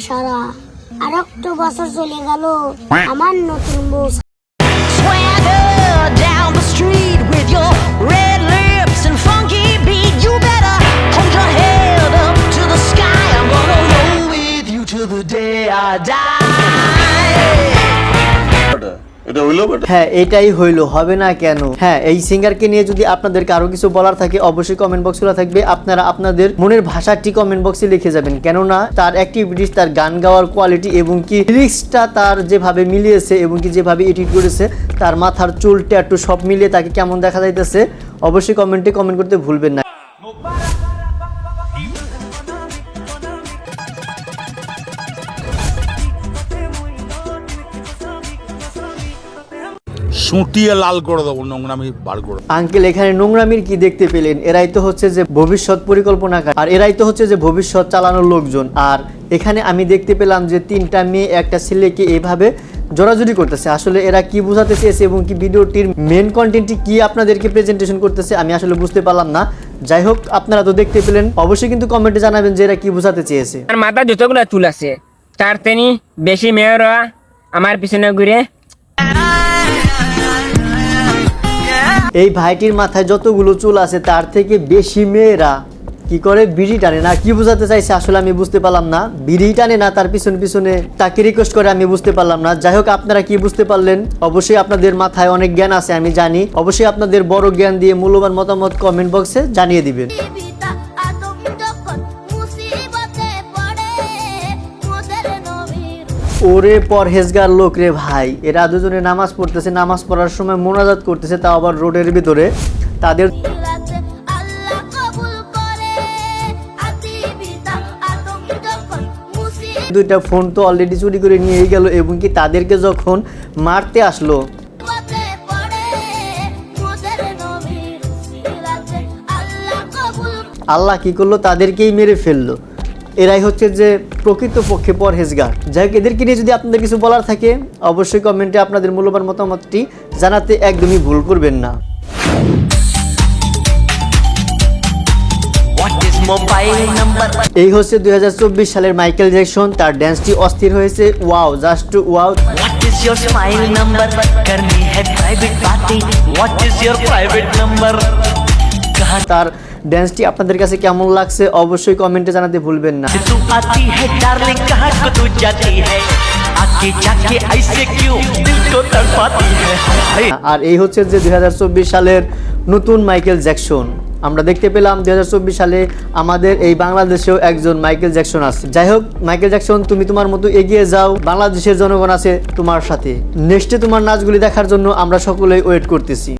সারা। আর একটু বছর চলে গেল আমার নতুন বউ এটা হইল হ্যাঁ এটাই হইল, হবে না কেন? হ্যাঁ এই সিঙ্গারকে নিয়ে যদি আপনাদের কারও কিছু বলার থাকে, অবশ্যই কমেন্ট বক্স খোলা থাকবে। আপনারা আপনাদের মনের ভাষাটি কমেন্ট বক্সে লিখে যাবেন। কেননা, তার অ্যাক্টিভিটিস তার গান গাওয়ার কোয়ালিটি এবং কি লিরিক্সটা তার যেভাবে মিলিয়েছে এবং কি যেভাবে এডিট করেছে, তার মাথার চুল ট্যাটু সব মিলিয়ে তাকে কেমন দেখা যাইতেছে, অবশ্যই কমেন্টে কমেন্ট করতে ভুলবেন না। সুটিয়ে লাল করে দেবো নোংরামি বার করে দেবো। আঙ্কেল এখানে নোংরামির কি দেখতে পেলেন? এরাই তো হচ্ছে যে ভবিষ্যৎ পরিকল্পনাকারী। আর এরাই তো হচ্ছে যে ভবিষ্যৎ চালানোর লোকজন। আর এখানে আমি দেখতে পেলাম যে তিনটা মেয়ে একটা ছেলেকে এইভাবে জোরাজুরি করতেছে। আসলে এরা কি বোঝাতে চেয়েছে এবং কি ভিডিওটির মেন কন্টেন্টটি কি আপনাদেরকে প্রেজেন্টেশন করতেছে আমি আসলে বুঝতে পারলাম না। যাই হোক আপনারা তো দেখতে পেলেন। অবশ্যই কিন্তু কমেন্টে জানাবেন যে এরা কি বোঝাতে চেয়েছে। আর মাথা যতগুলো চুল আছে। তার তেনি বেশি মেয়েরা আমার পিছনে ঘুরে এই ভাইটির মাথায় যতগুলো চুল আছে, তার থেকে বেশি মেয়েরা কি করে বিড়ি টানে না? কি বোঝাতে চাইছে? আসলে আমি বুঝতে পারলাম না। বিড়ি টানে না, তার পিছনে পিছনে তাকে রিকোয়েস্ট করে আমি বুঝতে পারলাম না। যাই হোক, আপনারা কি বুঝতে পারলেন? অবশ্যই আপনাদের মাথায় অনেক জ্ঞান আছে, আমি জানি। অবশ্যই আপনাদের বড় জ্ঞান দিয়ে মূল্যবান মতামত কমেন্ট বক্সে জানিয়ে দিবেন। ওরে পর পরহেজগার লোক রে ভাই। এরা দুজনে নামাজ পড়তেছে নামাজ পড়ার সময় মোনাজাত করতেছে তাও আবার রোডের ভিতরে। তাদের দুইটা ফোন তো অলরেডি চুরি করে নিয়েই গেল এবং কি তাদেরকে যখন মারতে আসলো। আল্লাহ কি করল? তাদেরকেই মেরে ফেলল। এরাই হচ্ছে যে প্রকৃত প্রকৃতপক্ষে পরহেজগার। যাই হোক এদেরকে নিয়ে যদি আপনাদের কিছু বলার থাকে অবশ্যই কমেন্টে আপনাদের মূল্যবান মতামতটি জানাতে একদমই ভুল করবেন না। এই হচ্ছে দুই হাজার চব্বিশ সালের মাইকেল জ্যাকসন তার ড্যান্সটি অস্থির হয়েছে। ওয়াও জাস্ট টু ওয়াও তার ড্যান্সটি আপনাদের কাছে কেমন লাগছে অবশ্যই কমেন্টে জানাতে ভুলবেন না। আর এই হচ্ছে যে দুই সালের নতুন মাইকেল জ্যাকসন আমরা দেখতে পেলাম দুই হাজার চব্বিশ সালে আমাদের এই বাংলাদেশেও একজন মাইকেল জ্যাকসন আছে। যাই হোক মাইকেল জ্যাকসন তুমি তোমার মতো এগিয়ে যাও। বাংলাদেশের জনগণ আছে তোমার সাথে। নেক্সটে তোমার নাচগুলি দেখার জন্য আমরা সকলেই ওয়েট করতেছি।